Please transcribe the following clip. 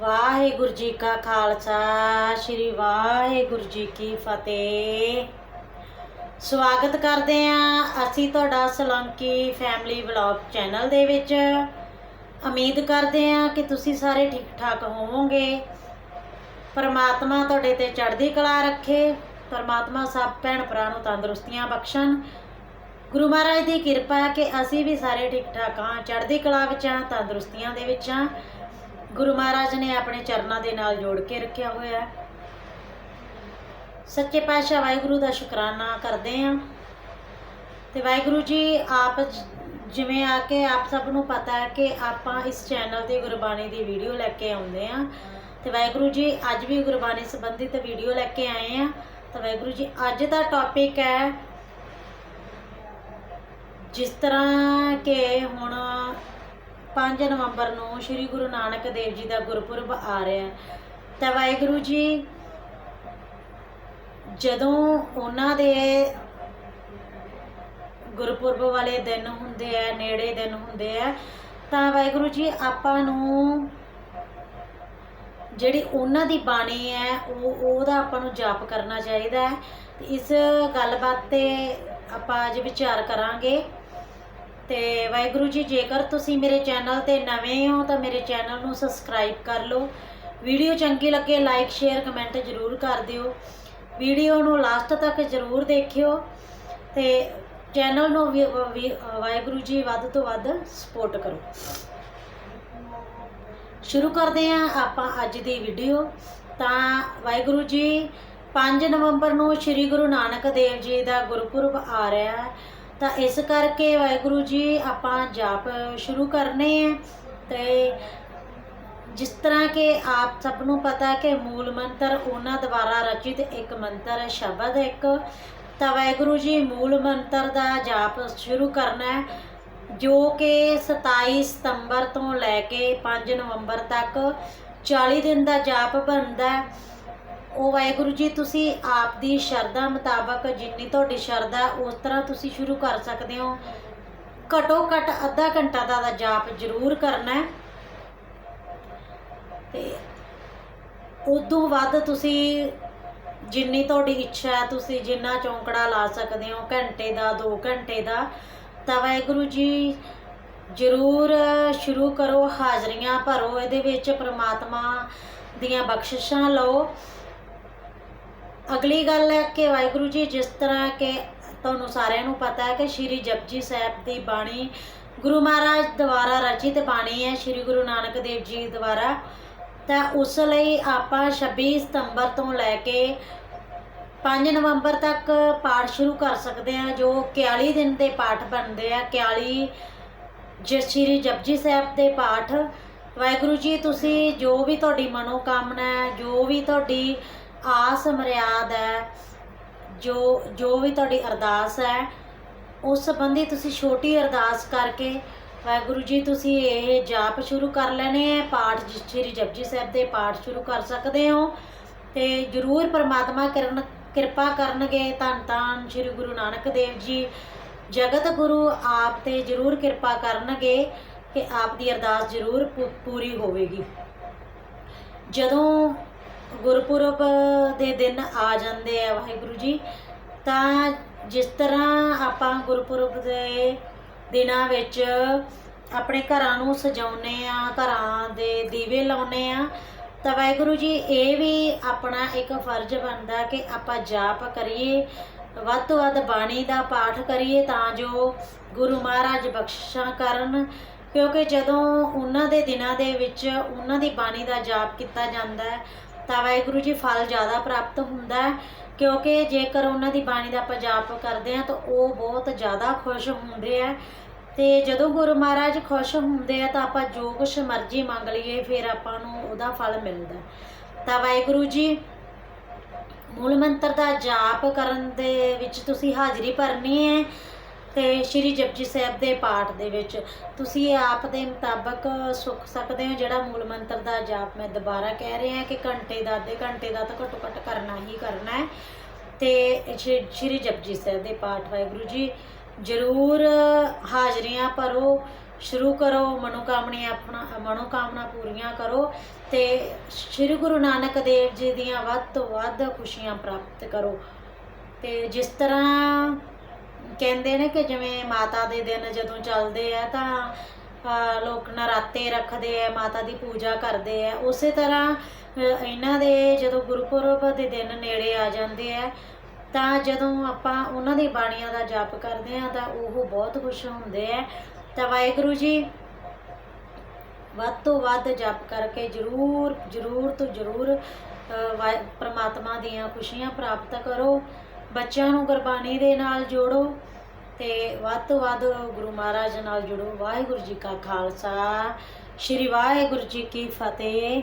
ਵਾਹਿਗੁਰੂ ਜੀ ਕਾ ਖਾਲਸਾ, ਸ੍ਰੀ ਵਾਹਿਗੁਰੂ ਜੀ ਕੀ ਫਤਿਹ। ਸਵਾਗਤ ਕਰਦੇ ਹਾਂ ਅਸੀਂ ਤੁਹਾਡਾ ਸਲੰਕੀ ਫੈਮਿਲੀ ਵਲੌਗ ਚੈਨਲ ਦੇ ਵਿੱਚ। ਉਮੀਦ ਕਰਦੇ ਹਾਂ ਕਿ ਤੁਸੀਂ ਸਾਰੇ ਠੀਕ ਠਾਕ ਹੋਵੋਗੇ। ਪਰਮਾਤਮਾ ਤੁਹਾਡੇ ਤੇ ਚੜ੍ਹਦੀ ਕਲਾ ਰੱਖੇ। ਪਰਮਾਤਮਾ ਸਭ ਭੈਣ ਭਰਾ ਨੂੰ ਤੰਦਰੁਸਤੀਆਂ ਬਖਸ਼ਣ। ਗੁਰੂ ਮਹਾਰਾਜ ਦੀ ਕਿਰਪਾ ਹੈ ਕਿ ਅਸੀਂ ਵੀ ਸਾਰੇ ਠੀਕ ਠਾਕ ਹਾਂ, ਚੜ੍ਹਦੀ ਕਲਾ ਵਿੱਚ ਹਾਂ, ਤੰਦਰੁਸਤੀਆਂ ਦੇ ਵਿੱਚ ਹਾਂ। ਗੁਰੂ ਮਹਾਰਾਜ ਨੇ ਆਪਣੇ ਚਰਨਾਂ ਦੇ ਨਾਲ ਜੋੜ ਕੇ ਰੱਖਿਆ ਹੋਇਆ ਹੈ। ਸੱਚੇ ਪਾਤਸ਼ਾਹ ਵਾਹਿਗੁਰੂ ਦਾ ਸ਼ੁਕਰਾਨਾ ਕਰਦੇ ਹਾਂ। ਤੇ ਵਾਹਿਗੁਰੂ ਜੀ, ਆਪ ਜਿਵੇਂ ਆ ਕੇ ਆਪ ਸਭ ਨੂੰ ਪਤਾ ਹੈ ਕਿ ਆਪਾਂ ਇਸ ਚੈਨਲ ਤੇ ਗੁਰਬਾਣੀ ਦੀ ਵੀਡੀਓ ਲੈ ਕੇ ਆਉਂਦੇ ਹਾਂ। ਤੇ ਵਾਹਿਗੁਰੂ ਜੀ, ਅੱਜ ਵੀ ਗੁਰਬਾਣੀ ਸੰਬੰਧਿਤ ਵੀਡੀਓ ਲੈ ਕੇ ਆਏ ਹਾਂ। ਤਾਂ ਵਾਹਿਗੁਰੂ ਜੀ, ਅੱਜ ਦਾ ਟੌਪਿਕ ਹੈ ਜਿਸ ਤਰ੍ਹਾਂ ਕਿ ਹੁਣ 5 ਨਵੰਬਰ ਨੂੰ ਸ੍ਰੀ ਗੁਰੂ ਨਾਨਕ ਦੇਵ ਜੀ ਦਾ ਗੁਰਪੁਰਬ ਆ ਰਿਹਾ ਹੈ। ਤਾਂ ਵਾਹਿਗੁਰੂ ਜੀ, ਜਦੋਂ ਉਹਨਾਂ ਦੇ ਗੁਰਪੁਰਬ ਵਾਲੇ ਦਿਨ ਹੁੰਦੇ ਆ, ਨੇੜੇ ਦਿਨ ਹੁੰਦੇ ਆ, ਤਾਂ ਵਾਹਿਗੁਰੂ ਜੀ, ਆਪਾਂ ਨੂੰ ਜਿਹੜੀ ਉਹਨਾਂ ਦੀ ਬਾਣੀ ਹੈ, ਉਹ, ਉਹਦਾ ਆਪਾਂ ਨੂੰ ਜਾਪ ਕਰਨਾ ਚਾਹੀਦਾ ਹੈ। ਇਸ ਗੱਲਬਾਤ ਤੇ ਆਪਾਂ ਅੱਜ ਵਿਚਾਰ ਕਰਾਂਗੇ। ਤੇ ਵਾਹਿਗੁਰੂ ਜੀ, ਜੇਕਰ ਤੁਸੀਂ ਮੇਰੇ ਚੈਨਲ ਤੇ ਨਵੇਂ ਹੋ ਤਾਂ ਮੇਰੇ ਚੈਨਲ ਨੂੰ ਸਬਸਕ੍ਰਾਈਬ ਕਰ ਲਓ। ਵੀਡੀਓ ਚੰਗੀ ਲੱਗੇ ਲਾਈਕ, ਸ਼ੇਅਰ, ਕਮੈਂਟ ਜ਼ਰੂਰ ਕਰ ਦਿਓ। ਵੀਡੀਓ ਨੂੰ ਲਾਸਟ ਤੱਕ ਜ਼ਰੂਰ ਦੇਖਿਓ ਤੇ ਚੈਨਲ ਨੂੰ ਵੀ- ਵਾਹਿਗੁਰੂ ਜੀ, ਵੱਧ ਤੋਂ ਵੱਧ ਸਪੋਰਟ ਕਰੋ। ਸ਼ੁਰੂ ਕਰਦੇ ਹਾਂ ਆਪਾਂ ਅੱਜ ਦੀ ਵੀਡੀਓ। ਤਾਂ ਵਾਹਿਗੁਰੂ ਜੀ 5 ਨਵੰਬਰ ਨੂੰ ਸ੍ਰੀ ਗੁਰੂ ਨਾਨਕ ਦੇਵ ਜੀ ਦਾ ਗੁਰਪੁਰਬ ਆ ਰਿਹਾ ਹੈ। ਤਾਂ ਇਸ ਕਰਕੇ ਵਾਹਿਗੁਰੂ ਜੀ ਆਪਾਂ ਜਾਪ ਸ਼ੁਰੂ ਕਰਨੇ ਹੈ ਤੇ ਜਿਸ ਤਰ੍ਹਾਂ ਕਿ ਆਪ ਸਭ ਨੂੰ ਪਤਾ ਕਿ ਮੂਲ ਮੰਤਰ ਉਹਨਾਂ ਦੁਆਰਾ ਰਚਿਤ ਇੱਕ ਮੰਤਰ ਹੈ ਸ਼ਬਦ ਇੱਕ, ਤਾਂ ਵਾਹਿਗੁਰੂ ਜੀ ਮੂਲ ਮੰਤਰ ਦਾ ਜਾਪ ਸ਼ੁਰੂ ਕਰਨਾ ਹੈ, ਜੋ ਕਿ 27 ਸਤੰਬਰ ਤੋਂ ਲੈ ਕੇ 5 ਨਵੰਬਰ ਤੱਕ 40 ਦਿਨ ਦਾ ਜਾਪ ਬਣਦਾ ਹੈ। ਉਹ ਵਾਹਿਗੁਰੂ ਜੀ, ਤੁਸੀਂ ਆਪ ਦੀ ਸ਼ਰਧਾ ਮੁਤਾਬਕ ਜਿੰਨੀ ਤੁਹਾਡੀ ਸ਼ਰਧਾ, ਉਸ ਤਰ੍ਹਾਂ ਤੁਸੀਂ ਸ਼ੁਰੂ ਕਰ ਸਕਦੇ ਹੋ। ਘਟੋ ਘਟ ਅੱਧਾ ਘੰਟਾ ਦਾ ਦਾ ਜਾਪ ਜ਼ਰੂਰ ਕਰਨਾ ਹੈ। ਤੇ ਉਦੋਂ ਵੱਧ ਤੁਸੀਂ ਜਿੰਨੀ ਤੁਹਾਡੀ ਇੱਛਾ ਹੈ, ਤੁਸੀਂ ਜਿੰਨਾ ਚੌਂਕੜਾ ਲਾ ਸਕਦੇ ਹੋ, ਘੰਟੇ ਦਾ 2 ਘੰਟੇ ਦਾ, ਤਾਂ ਵਾਹਿਗੁਰੂ ਜੀ, ਜ਼ਰੂਰ ਸ਼ੁਰੂ ਕਰੋ ਹਾਜ਼ਰੀਆਂ ਭਰੋ। ਇਹਦੇ ਵਿੱਚ ਪ੍ਰਮਾਤਮਾ ਦੀਆਂ ਬਖਸ਼ਿਸ਼ਾਂ ਲਓ। ਅਗਲੀ ਗੱਲ ਹੈ ਕਿ ਵਾਹਿਗੁਰੂ ਜੀ, ਜਿਸ ਤਰ੍ਹਾਂ ਕਿ ਤੁਹਾਨੂੰ ਸਾਰਿਆਂ ਨੂੰ ਪਤਾ ਹੈ ਕਿ ਸ਼੍ਰੀ ਜਪਜੀ ਸਾਹਿਬ ਦੀ ਬਾਣੀ ਗੁਰੂ ਮਹਾਰਾਜ ਦੁਆਰਾ ਰਚਿਤ ਬਾਣੀ ਹੈ, ਸ਼੍ਰੀ ਗੁਰੂ ਨਾਨਕ ਦੇਵ ਜੀ ਦੁਆਰਾ। ਤਾਂ ਉਸ ਲਈ ਆਪਾਂ 26 ਸਤੰਬਰ ਤੋਂ ਲੈ ਕੇ 5 ਨਵੰਬਰ ਤੱਕ ਪਾਠ ਸ਼ੁਰੂ ਕਰ ਸਕਦੇ ਹਾਂ, ਜੋ 41 ਦਿਨ ਦੇ ਪਾਠ ਬਣਦੇ ਆ। 41 ਜੇ ਸ਼੍ਰੀ ਜਪਜੀ ਸਾਹਿਬ ਦੇ ਪਾਠ। ਵਾਹਿਗੁਰੂ ਜੀ, ਤੁਸੀਂ ਜੋ ਵੀ ਤੁਹਾਡੀ ਮਨੋਕਾਮਨਾ ਹੈ, ਜੋ ਵੀ ਤੁਹਾਡੀ ਆਸ ਮਰਿਆਦ ਹੈ, ਜੋ ਜੋ ਵੀ ਤੁਹਾਡੀ ਅਰਦਾਸ ਹੈ, ਉਸ ਸੰਬੰਧੀ ਤੁਸੀਂ ਛੋਟੀ ਅਰਦਾਸ ਕਰਕੇ ਵਾਹਿਗੁਰੂ ਜੀ, ਤੁਸੀਂ ਇਹ ਜਾਪ ਸ਼ੁਰੂ ਕਰ ਲੈਣੇ ਹੈ, ਪਾਠ ਸ਼੍ਰੀ ਜਪਜੀ ਸਾਹਿਬ ਦੇ ਪਾਠ ਸ਼ੁਰੂ ਕਰ ਸਕਦੇ ਹੋ ਤੇ ਜਰੂਰ ਪਰਮਾਤਮਾ ਕਰਨ, ਕਿਰਪਾ ਕਰਨਗੇ, ਧੰਨ ਧੰਨ ਸ਼੍ਰੀ ਗੁਰੂ ਨਾਨਕ ਦੇਵ ਜੀ। ਜਗਤ ਗੁਰੂ ਆਪ ਤੇ ਜਰੂਰ ਕਿਰਪਾ ਕਰਨਗੇ ਕਿ ਆਪ ਦੀ ਅਰਦਾਸ ਜਰੂਰ ਪੂ- ਪੂਰੀ ਹੋਵੇਗੀ। ਜਦੋਂ ਗੁਰਪੁਰਬ ਦੇ ਦਿਨ ਆ ਜਾਂਦੇ ਆ ਵਾਹਿਗੁਰੂ ਜੀ। ਤਾਂ ਜਿਸ ਤਰ੍ਹਾਂ ਆਪਾਂ ਗੁਰਪੁਰਬ ਦੇ ਦਿਨਾਂ ਵਿੱਚ ਆਪਣੇ ਘਰਾਂ ਨੂੰ ਸਜਾਉਨੇ ਆ, ਘਰਾਂ ਦੇ ਦੀਵੇ ਲਾਉਨੇ ਆ, ਤਾਂ ਵਾਹਿਗੁਰੂ ਜੀ, ਇਹ ਵੀ ਆਪਣਾ ਇੱਕ ਫਰਜ਼ ਬਣਦਾ ਕਿ ਆਪਾਂ ਜਾਪ ਕਰੀਏ, ਵੱਧ ਤੋਂ ਵੱਧ ਬਾਣੀ ਦਾ ਪਾਠ ਕਰੀਏ ਤਾਂ ਜੋ ਗੁਰੂ ਮਹਾਰਾਜ ਬਖਸ਼ਿਸ਼ਾਂ ਕਰਨ, ਕਿਉਂਕਿ ਜਦੋਂ ਉਹਨਾਂ ਦੇ ਦਿਨਾਂ ਦੇ ਵਿੱਚ ਉਹਨਾਂ ਦੀ ਬਾਣੀ ਦਾ ਜਾਪ ਕੀਤਾ ਜਾਂਦਾ ਹੈ ਤਾਂ ਵਾਹਿਗੁਰੂ ਜੀ ਫਲ ਜ਼ਿਆਦਾ ਪ੍ਰਾਪਤ ਹੁੰਦਾ ਹੈ, ਕਿਉਂਕਿ ਜੇਕਰ ਉਹਨਾਂ ਦੀ ਬਾਣੀ ਦਾ ਆਪਾਂ ਜਾਪ ਕਰਦੇ ਹਾਂ ਤਾਂ ਉਹ ਬਹੁਤ ਜ਼ਿਆਦਾ ਖੁਸ਼ ਹੁੰਦੇ ਆ। ਤੇ ਜਦੋਂ ਗੁਰੂ ਮਹਾਰਾਜ ਖੁਸ਼ ਹੁੰਦੇ ਆ ਤਾਂ ਆਪਾਂ ਜੋ ਕੁਛ ਮਰਜ਼ੀ ਮੰਗ ਲਈਏ, ਫਿਰ ਆਪਾਂ ਨੂੰ ਉਹਦਾ ਫਲ ਮਿਲਦਾ ਤਾਂ ਵਾਹਿਗੁਰੂ ਜੀ, ਮੂਲ ਮੰਤਰ ਦਾ ਜਾਪ ਕਰਨ ਦੇ ਵਿੱਚ ਤੁਸੀਂ ਹਾਜ਼ਰੀ ਭਰਨੀ ਹੈ। ਤੇ ਸ਼੍ਰੀ ਜਪਜੀ ਸਾਹਿਬ ਦੇ ਪਾਠ ਦੇ ਵਿੱਚ ਤੁਸੀਂ ਆਪ ਦੇ ਮੁਤਾਬਕ ਸੁੱਖ ਸਕਦੇ ਹੋ, ਜਿਹੜਾ ਮੂਲ ਮੰਤਰ ਦਾ ਜਾਪ ਮੈਂ ਦੁਬਾਰਾ ਕਹਿ ਰਿਹਾ ਕਿ ਘੰਟੇ ਦਾ, ਅੱਧੇ ਘੰਟੇ ਦਾ ਤਾਂ ਘੱਟੋ ਘੱਟ ਕਰਨਾ ਹੀ ਕਰਨਾ ਹੈ। ਤੇ ਸ਼੍ਰੀ ਸ਼੍ਰੀ ਜਪਜੀ ਸਾਹਿਬ ਦੇ ਪਾਠ ਵਾਹਿਗੁਰੂ ਜੀ, ਜ਼ਰੂਰ ਹਾਜ਼ਰੀਆਂ ਭਰੋ, ਸ਼ੁਰੂ ਕਰੋ, ਮਨੋਕਾਮਨੀਆਂ ਆਪਣਾ, ਮਨੋਕਾਮਨਾ ਪੂਰੀਆਂ ਕਰੋ ਤੇ ਸ੍ਰੀ ਗੁਰੂ ਨਾਨਕ ਦੇਵ ਜੀ ਦੀਆਂ ਵੱਧ ਤੋਂ ਵੱਧ ਖੁਸ਼ੀਆਂ ਪ੍ਰਾਪਤ ਕਰੋ। ਤੇ ਜਿਸ ਤਰ੍ਹਾਂ ਕਹਿੰਦੇ ਨੇ ਕਿ ਜਿਵੇਂ ਮਾਤਾ ਦੇ ਦਿਨ ਜਦੋਂ ਚੱਲਦੇ ਆ ਤਾਂ ਲੋਕ ਨਰਾਤੇ ਰੱਖਦੇ ਆ ਮਾਤਾ ਦੀ ਪੂਜਾ ਕਰਦੇ ਆ। ਉਸੇ ਤਰ੍ਹਾਂ ਇਹਨਾਂ ਦੇ ਜਦੋਂ ਗੁਰਪੁਰਬ ਦੇ ਦਿਨ ਨੇੜੇ ਆ ਜਾਂਦੇ ਆ ਤਾਂ ਜਦੋਂ ਆਪਾਂ ਉਹਨਾਂ ਦੀ ਬਾਣੀਆਂ ਦਾ ਜਪ ਕਰਦੇ ਆ ਤਾਂ ਉਹ ਬਹੁਤ ਖੁਸ਼ ਹੁੰਦੇ ਆ। ਤਾਂ ਵਾਹਿਗੁਰੂ ਜੀ ਵੱਧ ਤੋਂ ਵੱਧ ਜਪ ਕਰਕੇ ਜਰੂਰ ਜਰੂਰ ਤੋਂ ਜਰੂਰ ਅ, ਵਾਹਿ- ਦੀਆਂ ਖੁਸ਼ੀਆਂ ਪ੍ਰਾਪਤ ਕਰੋ। ਬੱਚਿਆਂ ਨੂੰ ਗੁਰਬਾਣੀ ਦੇ ਨਾਲ ਜੋੜੋ ਤੇ ਵੱਧ ਤੋਂ ਵੱਧ ਗੁਰੂ ਮਹਾਰਾਜ ਨਾਲ ਜੁੜੋ। ਵਾਹਿਗੁਰੂ ਜੀ ਕਾ ਖਾਲਸਾ, ਸ੍ਰੀ ਵਾਹਿਗੁਰੂ ਜੀ ਕੀ ਫਤਿਹ।